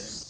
sir.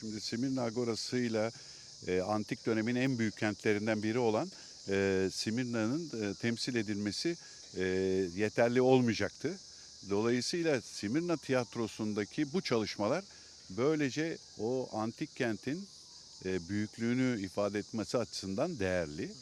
Şimdi Simirna Agorası'yla e, antik dönemin en büyük kentlerinden biri olan e, Simirna'nın e, temsil edilmesi e, yeterli olmayacaktı. Dolayısıyla Simirna tiyatrosundaki bu çalışmalar böylece o antik kentin e, büyüklüğünü ifade etmesi açısından değerli.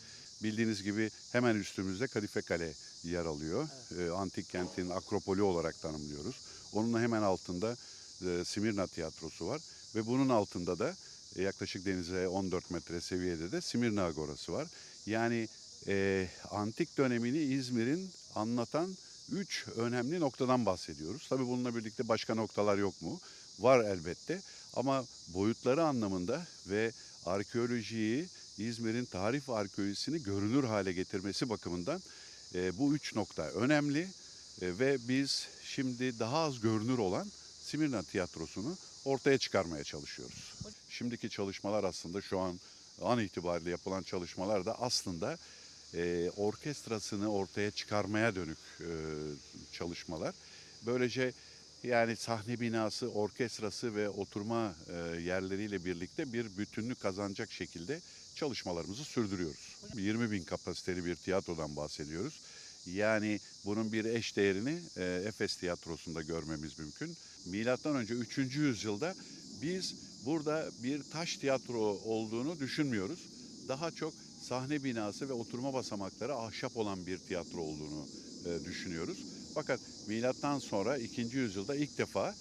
Bildiğiniz gibi hemen üstümüzde Kadife Kale yer alıyor. E, antik kentin akropolü olarak tanımlıyoruz. Onun hemen altında e, Simirna tiyatrosu var ve bunun altında da e, yaklaşık denize 14 metre seviyede de Simirna Agorası var. Yani e, antik dönemini İzmir'in anlatan üç önemli noktadan bahsediyoruz. Tabii bununla birlikte başka noktalar yok mu? Var elbette ama boyutları anlamında ve arkeolojiyi İzmir'in tarih ve arkeolojisini görünür hale getirmesi bakımından e, bu üç nokta önemli E, ve biz şimdi daha az görünür olan Simirna tiyatrosunu ortaya çıkarmaya çalışıyoruz. Şimdiki çalışmalar aslında şu an an itibariyle yapılan çalışmalar da aslında e, orkestrasını ortaya çıkarmaya dönük e, çalışmalar. Böylece yani sahne binası, orkestrası ve oturma e, yerleriyle birlikte bir bütünlük kazanacak şekilde çalışmalarımızı sürdürüyoruz. 20 bin kapasiteli bir tiyatrodan bahsediyoruz. Yani bunun bir eş değerini e, Efes Tiyatrosu'nda görmemiz mümkün. Milattan önce 3. yüzyılda biz burada bir taş tiyatro olduğunu düşünmüyoruz. Daha çok sahne binası ve oturma basamakları ahşap olan bir tiyatro olduğunu e, düşünüyoruz. Fakat milattan sonra 2. yüzyılda ilk defa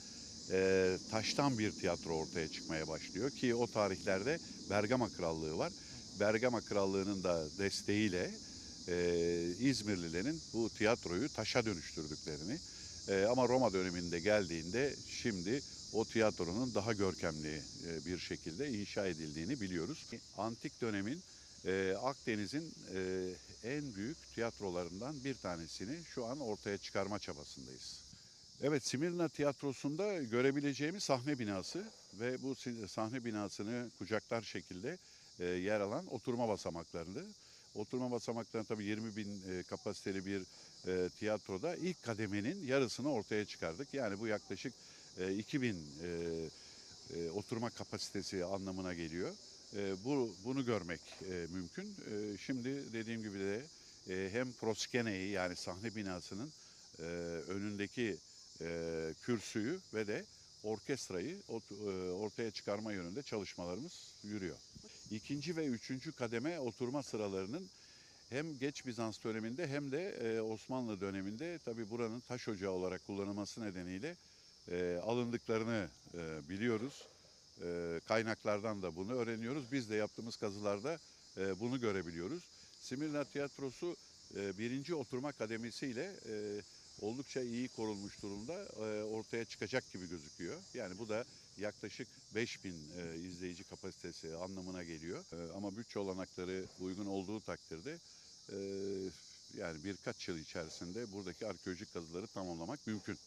e, taştan bir tiyatro ortaya çıkmaya başlıyor ki o tarihlerde Bergama Krallığı var. Bergama Krallığı'nın da desteğiyle e, İzmirlilerin bu tiyatroyu taşa dönüştürdüklerini e, ama Roma döneminde geldiğinde şimdi o tiyatronun daha görkemli e, bir şekilde inşa edildiğini biliyoruz. Antik dönemin e, Akdeniz'in e, en büyük tiyatrolarından bir tanesini şu an ortaya çıkarma çabasındayız. Evet, Simirna Tiyatrosu'nda görebileceğimiz sahne binası ve bu sahne binasını kucaklar şekilde e, yer alan oturma basamaklarını. Oturma basamaklarını tabii 20 bin e, kapasiteli bir e, tiyatroda ilk kademenin yarısını ortaya çıkardık. Yani bu yaklaşık e, 2000 e, e, oturma kapasitesi anlamına geliyor. E, bu bunu görmek e, mümkün. E, şimdi dediğim gibi de e, hem proskeneyi yani sahne binasının e, önündeki e, kürsüyü ve de orkestrayı ot- e, ortaya çıkarma yönünde çalışmalarımız yürüyor. İkinci ve üçüncü kademe oturma sıralarının hem geç Bizans döneminde hem de e, Osmanlı döneminde tabi buranın taş ocağı olarak kullanılması nedeniyle e, alındıklarını e, biliyoruz. Kaynaklardan da bunu öğreniyoruz. Biz de yaptığımız kazılarda bunu görebiliyoruz. Simirna Tiyatrosu birinci oturma kademesiyle e, oldukça iyi korunmuş durumda e, ortaya çıkacak gibi gözüküyor. Yani bu da yaklaşık 5000 e, izleyici kapasitesi anlamına geliyor. E, ama bütçe olanakları uygun olduğu takdirde e, yani birkaç yıl içerisinde buradaki arkeolojik kazıları tamamlamak mümkün.